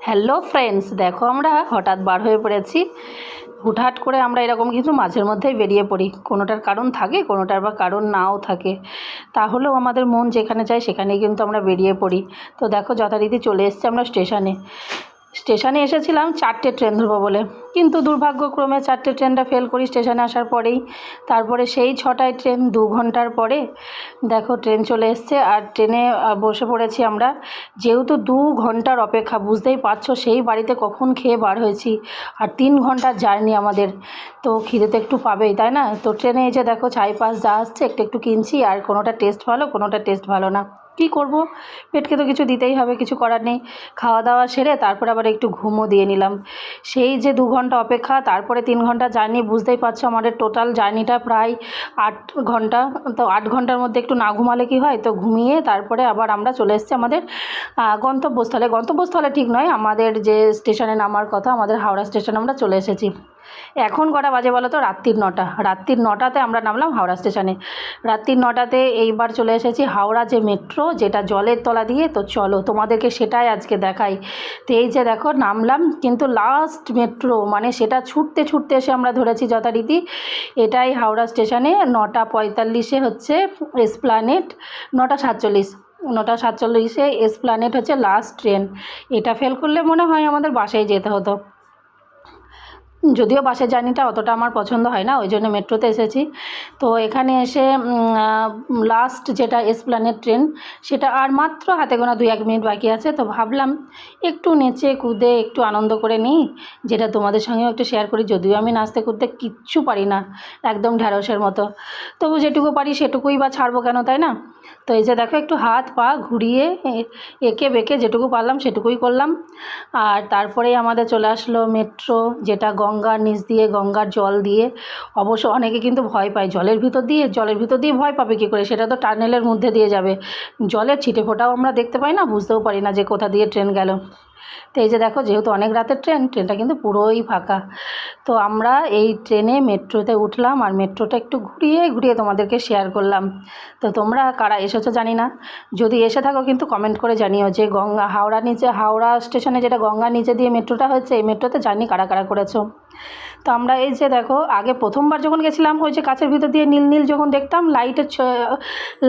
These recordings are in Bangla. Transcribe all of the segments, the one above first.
হ্যালো ফ্রেন্ডস দেখো, আমরা হঠাৎ বার হয়ে পড়েছি। হুটহাট করে আমরা এরকম কিন্তু মাঝের মধ্যেই বেরিয়ে পড়ি। কোনোটার কারণ থাকে, কোনোটার বা কারণ নাও থাকে। তাহলেও আমাদের মন যেখানে চায় সেখানেই কিন্তু আমরা বেরিয়ে পড়ি। তো দেখো, যথারীতি চলে এসছে আমরা স্টেশনে। স্টেশনে এসেছিলাম চারটে ট্রেন ধরবো বলে। কিন্তু দুর্ভাগ্যক্রমে চারটে ট্রেনটা ফেল করি স্টেশনে আসার পরেই। তারপরে সেই ছটায় ট্রেন দু ঘণ্টার পরে দেখো ট্রেন চলে এসছে আর ট্রেনে বসে পড়েছি আমরা। যেহেতু দু ঘণ্টার অপেক্ষা, বুঝতেই পারছ সেই বাড়িতে কখন খেয়ে বার হয়েছি। আর তিন ঘণ্টার জার্নি আমাদের। তো খিদে তো একটু পাবেই, তাই না? তো ট্রেনে এসে দেখো চাই পাস যা আসছে, একটু একটু কিনছি। আর কোনোটা টেস্ট ভালো, কোনোটা টেস্ট ভালো না। কী করব? পেটকে তো কিছু দিতেই হবে, কিছু করার নেই। খাওয়া দাওয়া সেরে তারপর আবার একটু ঘুমও দিয়ে নিলাম। সেই যে দু ঘণ্টা অপেক্ষা, তারপরে তিন ঘণ্টা জার্নি, বুঝতেই পারছ আমাদের টোটাল জার্নিটা প্রায় আট ঘণ্টা। তো আট ঘণ্টার মধ্যে একটু না ঘুমালে কি হয়? তো ঘুমিয়ে তারপরে আবার আমরা চলে এসেছি আমাদের গন্তব্যস্থলে। গন্তব্যস্থলে ঠিক নয়, আমাদের যে স্টেশনে নামার কথা, আমাদের হাওড়া স্টেশনে আমরা চলে এসেছি। এখন কটা বাজে বলো তো? রাত্রির নটা। রাত্রির নটাতে আমরা নামলাম হাওড়া স্টেশনে। রাত্রির নটাতে এইবার চলে এসেছি হাওড়া যে মেট্রো যেটা জলের তলা দিয়ে, তো চলো তোমাদেরকে সেটাই আজকে দেখাই। তো এই যে দেখো, নামলাম, কিন্তু লাস্ট মেট্রো মানে সেটা ছুটতে ছুটতে এসে আমরা ধরেছি যথারীতি। এটাই হাওড়া স্টেশনে নটা পঁয়তাল্লিশে হচ্ছে এসপ্লানেট নটা সাতচল্লিশ, নটা সাতচল্লিশে এসপ্লানেট হচ্ছে লাস্ট ট্রেন এটা ফেল করলে মনে হয় আমাদের বাসায় যেতে হতো। যদিও বাসের জার্নিটা অতটা আমার পছন্দ হয় না, ওই জন্য মেট্রোতে এসেছি। তো এখানে এসে লাস্ট যেটা এসপ্লানেট ট্রেন সেটা আর মাত্র হাতে গোনা দুই এক মিনিট বাকি আছে। তো ভাবলাম একটু নেচে কুদে একটু আনন্দ করে নিই, যেটা তোমাদের সঙ্গেও একটু শেয়ার করি, যদিও আমি নাচতে কুদতে কিচ্ছু পারি না, একদম ঢ্যাঁড়সের মতো। তবু যেটুকু পারি সেটুকুই বা ছাড়বো কেন, তাই না? তো এই যে দেখো একটু হাত পা ঘুরিয়ে এঁকে বেঁকে যেটুকু পারলাম সেটুকুই করলাম। আর তারপরেই আমাদের চলে আসলো মেট্রো, যেটা গঙ্গার নিচ দিয়ে, গঙ্গার জল দিয়ে। অবশ্য অনেকে কিন্তু ভয় পায় জলের ভিতর দিয়ে, জলের ভিতর দিয়ে ভয় পাবে কী করে? সেটা তো টানেলের মধ্যে দিয়ে যাবে। জলের ছিটে ফোটাও আমরা দেখতে পাই না, বুঝতেও পারি না যে কোথা দিয়ে ট্রেন গেল। তো এই যে দেখো, যেহেতু অনেক রাতের ট্রেন, ট্রেনটা কিন্তু পুরোই ফাঁকা। তো আমরা এই ট্রেনে মেট্রোতে উঠলাম আর মেট্রোটা একটু ঘুরিয়ে ঘুরিয়ে তোমাদেরকে শেয়ার করলাম। তো তোমরা কারা এসেছ জানি না। যদি এসে থাকো কিন্তু কমেন্ট করে জানিও যে গঙ্গা, হাওড়া নিচে, হাওড়া স্টেশনে যেটা গঙ্গা নিচে দিয়ে মেট্রোটা হচ্ছে এই মেট্রোতে জানি কারা কারা করেছ। তো আমরা এই যে দেখো, আগে প্রথমবার যখন গেছিলাম, ওই যে কাছের ভিতর দিয়ে নীল নীল যখন দেখতাম লাইটের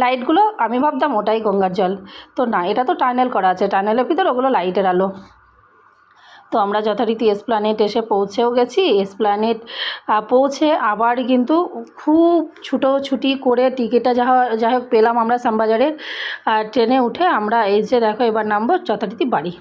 লাইটগুলো আমি ভাবতাম ওটাই গঙ্গার জল। তো না, এটা তো টানেল করা আছে টানেলের ভিতর ওগুলো লাইটের আলো। তো আমরা যথারীতি এসপ্লানেট এসে পৌঁছেও গেছি। এসপ্লানেট পৌঁছে আবার কিন্তু খুব ছুটোছুটি করে টিকিটটা যা যাই হোক পেলাম আমরা শ্যামবাজারের ট্রেনে উঠে আমরা এই যে দেখো এবার নামবো যথারীতি বাড়ি।